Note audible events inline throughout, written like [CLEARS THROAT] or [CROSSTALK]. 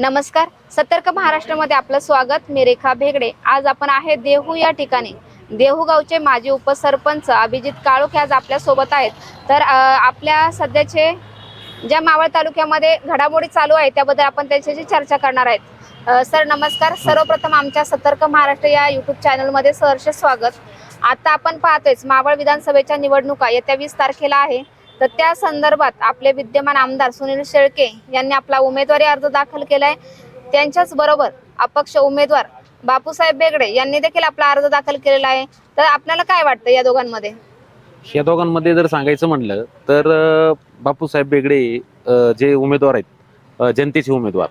नमस्कार. सतर्क महाराष्ट्रामध्ये आपलं स्वागत. मी रेखा भेगडे. आज आपण आहे देहू या ठिकाणी. देहू गावचे माजी उपसरपंच अभिजित काळोख आज आपल्यासोबत आहेत. तर आपल्या सध्याचे ज्या मावळ तालुक्यामध्ये घडामोडी चालू आहे त्याबद्दल आपण त्यांच्याशी चर्चा करणार आहेत. सर नमस्कार. सर्वप्रथम आमच्या सतर्क महाराष्ट्र या युट्यूब चॅनलमध्ये सहर्ष स्वागत. आता आपण पाहतोयच मावळ विधानसभेच्या निवडणुका येत्या वीस तारखेला आहे. तर त्या संदर्भात आपले विद्यमान आमदार सुनील शेळके यांनी आपला उमेदवारी अर्ज दाखल केलाय. त्यांच्याच बरोबर अपक्ष उमेदवार बापूसाहेब बेगडे यांनी देखील आपला अर्ज दाखल केलेला आहे. तर आपल्याला काय वाटतं या दोघांमध्ये? या दोघांमध्ये जर सांगायचं म्हणलं तर बापूसाहेब बेगडे जे उमेदवार आहेत जनतेचे उमेदवार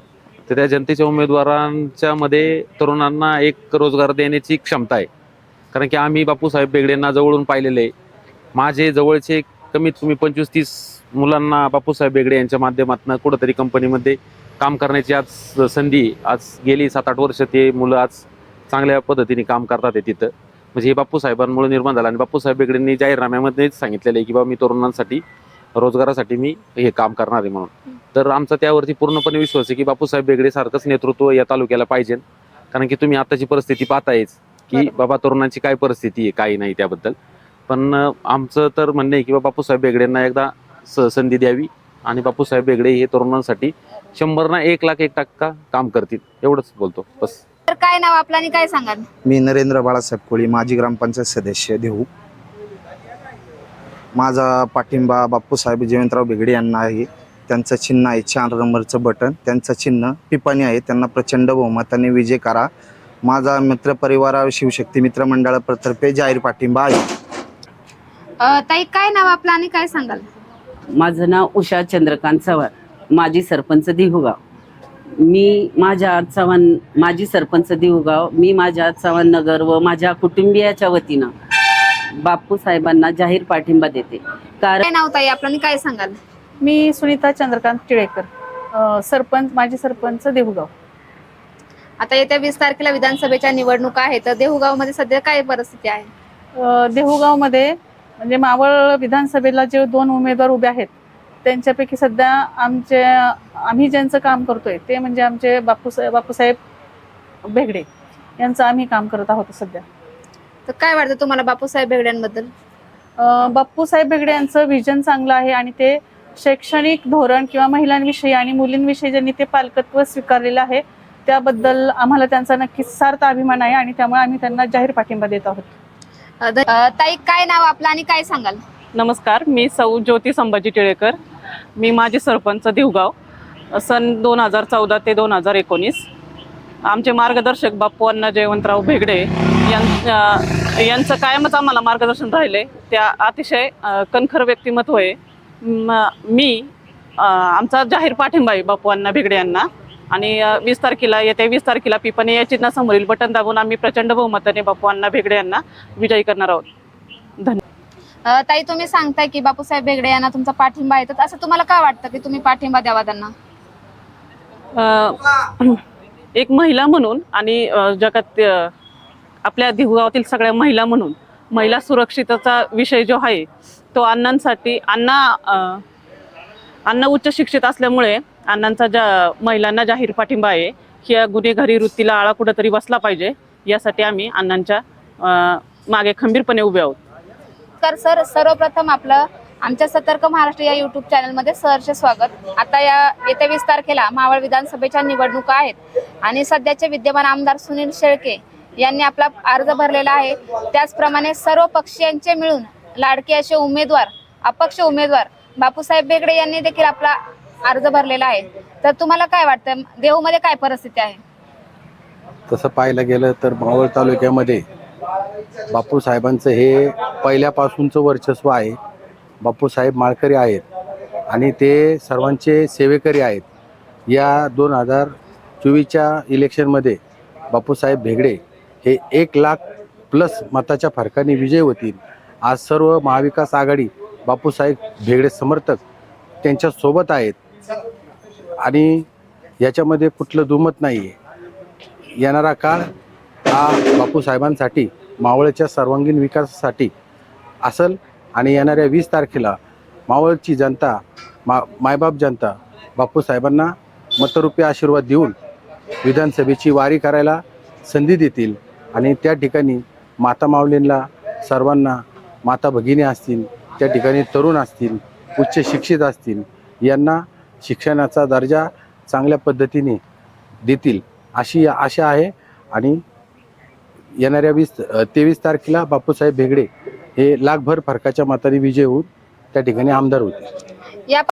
तर त्या जनतेच्या उमेदवारांच्या मध्ये तरुणांना एक रोजगार देण्याची क्षमता आहे. कारण की आम्ही बापूसाहेब बेगडेंना जवळून पाहिलेले आहे. माझे जवळचे कमीत कमी पंचवीस तीस मुलांना बापूसाहेब बेगडे यांच्या माध्यमातून कुठंतरी कंपनीमध्ये काम करण्याची आज संधी. आज गेली सात आठ वर्ष ते मुलं आज चांगल्या पद्धतीने काम करतात आहे तिथं म्हणजे हे बापूसाहेबांमुळे निर्माण झालं आणि बापूसाहेब बेगडेंनी जाहीरनाम्यामध्येच सांगितलेलं आहे की बाबा मी तरुणांसाठी रोजगारासाठी मी हे काम करणार आहे म्हणून तर आमचा त्यावरती पूर्णपणे विश्वास आहे की बापूसाहेब बेगडे सारखंच नेतृत्व या तालुक्याला पाहिजे कारण की तुम्ही आताची परिस्थिती पाहतायच की. बाबा तरुणांची काय परिस्थिती आहे काही नाही त्याबद्दल पण आमचं तर म्हणणं आहे की बाबा बापूसाहेब बेगडेंना एकदा स- संधी द्यावी आणि बापूसाहेब बेगडे हे तरुणांसाठी शंभर ना एक लाख एक टक्का काम करतील. एवढंच बोलतो. बस. तर काय नाव आपलं आणि काय सांगाल? मी नरेंद्र बाळासाहेब कोळी माजी ग्रामपंचायत सदस्य देहू. माझा पाठिंबा बापूसाहेब जयवंतराव बेगडे यांना आहे. त्यांचं चिन्ह आहे चार नंबरचं बटन. त्यांचं चिन्ह पिपाणी आहे. त्यांना प्रचंड बहुमताने विजय करा. माझा मित्रपरिवार शिवशक्ती मित्र मंडळातर्फे जाहीर पाठिंबा आहे. अ, ताई काय नाव आपलं आणि काय सांगाल? माझं नाव उषा चंद्रकांत चव्हाण. माजी सरपंच दिहुगाव. मी माझ्या चव्हाण माजी सरपंच दिहुगाव मी माझ्या चव्हाण नगर व माझ्या कुटुंबियाच्या वतीनं बापू साहेबांना जाहीर पाठिंबा देते. कारण काय नाव ताई आपलं आणि काय सांगाल? मी सुनीता चंद्रकांत टिळेकर अ, सरपंच माजी सरपंच देहुगाव. आता येत्या वीस तारखेला विधानसभेच्या निवडणुका आहेत. तर देहूगावमध्ये सध्या काय परिस्थिती आहे? अ, देहुगावमध्ये म्हणजे मावळ विधानसभेला जे दोन उमेदवार उभे आहेत त्यांच्यापैकी सध्या आमचे आम्ही ज्यांचं काम करतोय ते म्हणजे आमचे बापूसाहेब बापूसाहेब बेगडे यांचं आम्ही काम करत आहोत सध्या. तर काय वाटतं तुम्हाला बापूसाहेब बेगड्यांबद्दल अ, बापूसाहेब बेगडे यांचं व्हिजन चांगलं आहे आणि ते शैक्षणिक धोरण किंवा महिलांविषयी आणि मुलींविषयी ज्यांनी ते पालकत्व स्वीकारलेलं आहे त्याबद्दल आम्हाला त्यांचा नक्कीच सार्थ अभिमान आहे आणि त्यामुळे आम्ही त्यांना जाहीर पाठिंबा देत आहोत. ताई काय नाव आपलं आणि काय सांगाल? नमस्कार मी सौ ज्योती संभाजी टिळेकर. मी माजी सरपंच दिवगाव सन दोन हजार चौदा ते दोन हजार एकोणीस. आमचे मार्गदर्शक बाप्पू अण्णा जयवंतराव भेगडे यां- यांचं कायमच आम्हाला मार्गदर्शन राहिले. त्या अतिशय कणखर व्यक्तिमत्व आहे. मी आमचा जाहीर पाठिंबा आहे बाप्पू अण्णा भेगडे यांना. आणि वीस तारखेला येत्या वीस तारखेला पिपणे या चिन्हासमोरील बटन दाबून आम्ही प्रचंड बहुमताने बाप्पू अण्णा भेगडे यांना विजयी करणार आहोत. अ, ताई तुम्ही सांगताय की बापूसाहेब बेगडे यांना तुमचा पाठिंबा आहे. तर असं तुम्हाला काय वाटतं की तुम्ही पाठिंबा द्यावा त्यांना? [CLEARS THROAT] एक महिला म्हणून आणि जगात आपल्या दिवगावातील सगळ्या महिला म्हणून महिला सुरक्षितचा विषय जो आहे तो अण्णांसाठी अण्णा अण्णा उच्च शिक्षित असल्यामुळे अण्णांचा ज्या महिलांना जाहीर पाठिंबा आहे की या गुन्हेगारी वृत्तीला आळा कुठंतरी बसला पाहिजे यासाठी आम्ही अण्णांच्या मागे खंबीरपणे उभे आहोत. तर सर सर्वप्रथम आपलं आमच्या सतर्क महाराष्ट्र या युट्यूब चॅनलमध्ये सहर्ष स्वागत. आता या येत्या वीस तारखेला मावळ विधानसभेच्या निवडणुका आहेत आणि सध्याचे विद्यमान आमदार सुनील शेळके यांनी आपला अर्ज भरलेला आहे. त्याचप्रमाणे सर्व पक्षीयांचे मिळून लाडके असे उमेदवार अपक्ष उमेदवार बापूसाहेब बेगडे यांनी देखील आपला अर्ज भरलेला आहे. तर तुम्हाला काय वाटतं? देहूमध्ये काय परिस्थिती आहे? तसं पाहायला गेलं तर मावळ तालुक्यामध्ये बापूसाहेबांचं हे पहिल्यापासूनचं वर्चस्व आहे. बापूसाहेब माळकरी आहेत आणि ते सर्वांचे सेवेकरी आहेत. या दोन हजार चोवीसच्या इलेक्शनमध्ये बापूसाहेब भेगडे हे एक लाख प्लस मताच्या फरकाने विजय होतील. आज सर्व महाविकास आघाडी बापूसाहेब भेगडे समर्थक त्यांच्यासोबत आहेत. आणि याच्यामध्ये कुठलं दुमत नाही आहे येणारा काळ हा बापूसाहेबांसाठी मावळच्या सर्वांगीण विकासासाठी असल आणि येणाऱ्या वीस तारखेला मावळची जनता मा मायबाप जनता बापूसाहेबांना मतरूपी आशीर्वाद देऊन विधानसभेची वारी करायला संधी देतील आणि त्या ठिकाणी माता माऊलींना सर्वांना माता भगिनी असतील त्या ठिकाणी तरुण असतील उच्च शिक्षित असतील यांना शिक्षणाचा दर्जा चांगल्या पद्धतीने देतील अशी आशा आहे. आणि येणाऱ्या वीस तेवीस तारखेला बापूसाहेब भेगडे हे लाखभर फरकाच्या मताने विजय होऊन त्या ठिकाणी आमदार होते